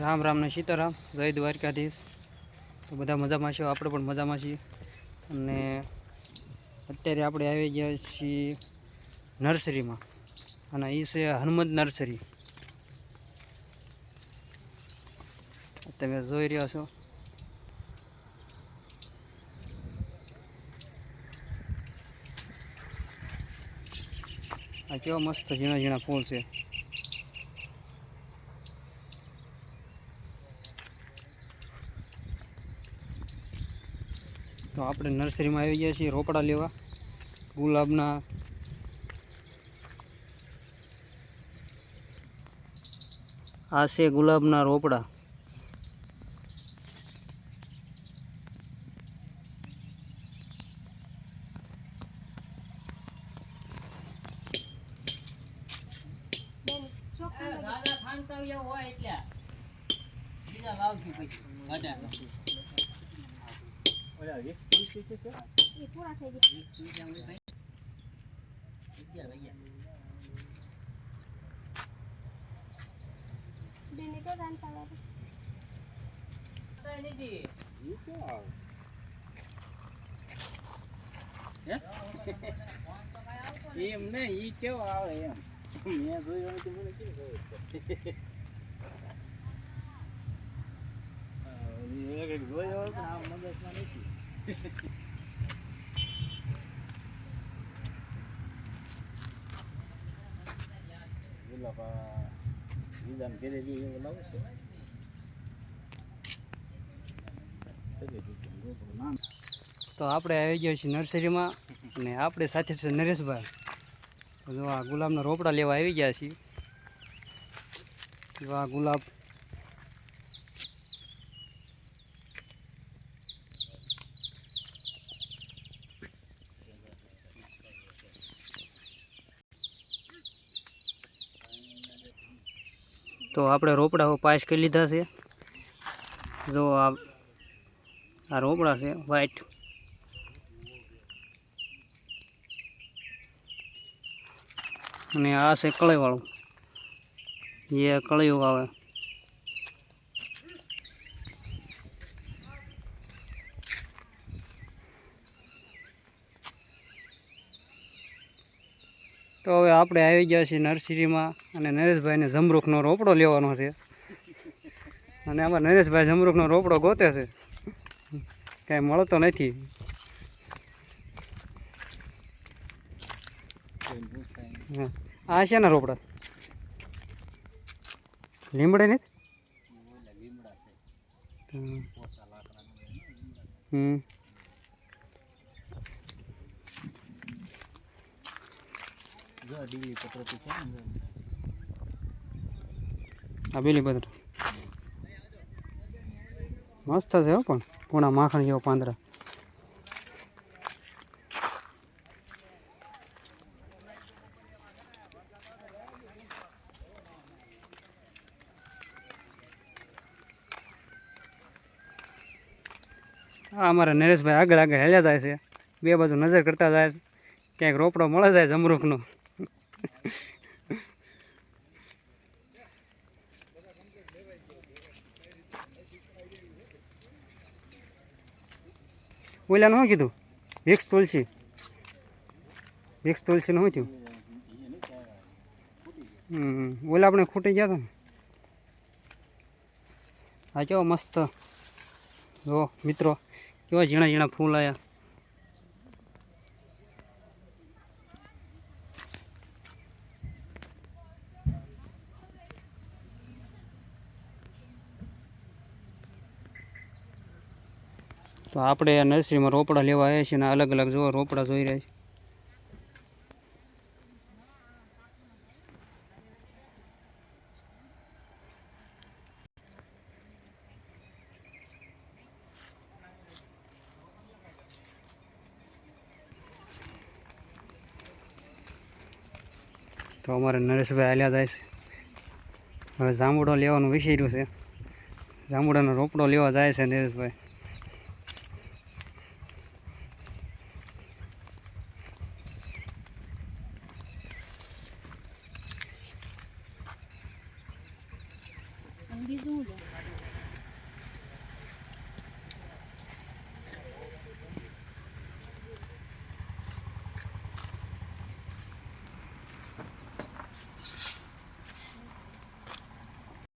રામ રામ ને સીતારામ, જય દ્વારકાધીશ. તો બધા મજામાં છે, આપણે પણ મજામાં છીએ. અને અત્યારે આપણે આવી ગયા છીએ નર્સરીમાં. અને એ છે હનુમંત નર્સરી. તમે જોઈ રહ્યા છો. આ કેવા મસ્ત ઝીણા ઝીણા ફૂલ છે. તો આપણે નર્સરીમાં આવી ગયા છીએ રોપડા લેવા. ગુલાબના. આ છે ગુલાબના રોપડા. હોય એટલે. બીજા વાવશું પછી. એમ નહીં ઈ કેવો આવે એમ? મેં જોયું મને કેવું ખબર એક એક જોયો હોય પણ આમ મગજમાં નથી. ગુલાબ આ ઘેરે જઈએ એવું લાવે છે તો આપણે આવી ગયા છીએ નર્સરીમાં અને આપણે સાથે છે નરેશભાઈ. જો આ ગુલાબના રોપડા લેવા આવી ગયા છીએ. જો આ ગુલાબ તો આપણે રોપડા પાસ કરી લીધા છે. જો આ આ રોપડા છે વ્હાઈટ અને આ છે કળીવાળું. એ કળીયું આવે તો હવે આપણે આવી ગયા છીએ નર્સરીમાં અને નરેશભાઈને જમરૂખનો રોપડો લેવાનો છે. અને આમાં નરેશભાઈ જમરૂખનો રોપડો ગોતે છે. કાંઈ મળતો નથી. આ છે ને રોપડા લીમડે ને હમ. જો બદર મસ્ત છે હો પણ. પૂણા માખણ જેવો પાંદરા આ અમારા નરેશભાઈ આગળ આગળ હેલ્યા જાય છે. બે બાજુ નજર કરતા જાય છે. ક્યાંક રોપડો મળે જાય જમરૂખનો ઓલાનું શું કીધું? વિક્સ તુલસી. વિક્સ તુલસીનું શું થયું? ઓલા આપણે ખૂટી ગયા હતા ને. આ કેવો મસ્ત. જો મિત્રો, કેવા ઝીણા ઝીણા ફૂલ આવ્યા તો આપણે નર્સરીમાં રોપડા લેવા આવ્યા છીએ અને અલગ અલગ જોવા રોપડા જોઈ રહ્યા છે. તો અમારે નરેશભાઈ હાલ્યા જાય છે. હવે જાંબુડો લેવાનું વિચાર્યું છે. જાંબુડાનો રોપડો લેવા જાય છે નરેશભાઈ અને બીજું હું લો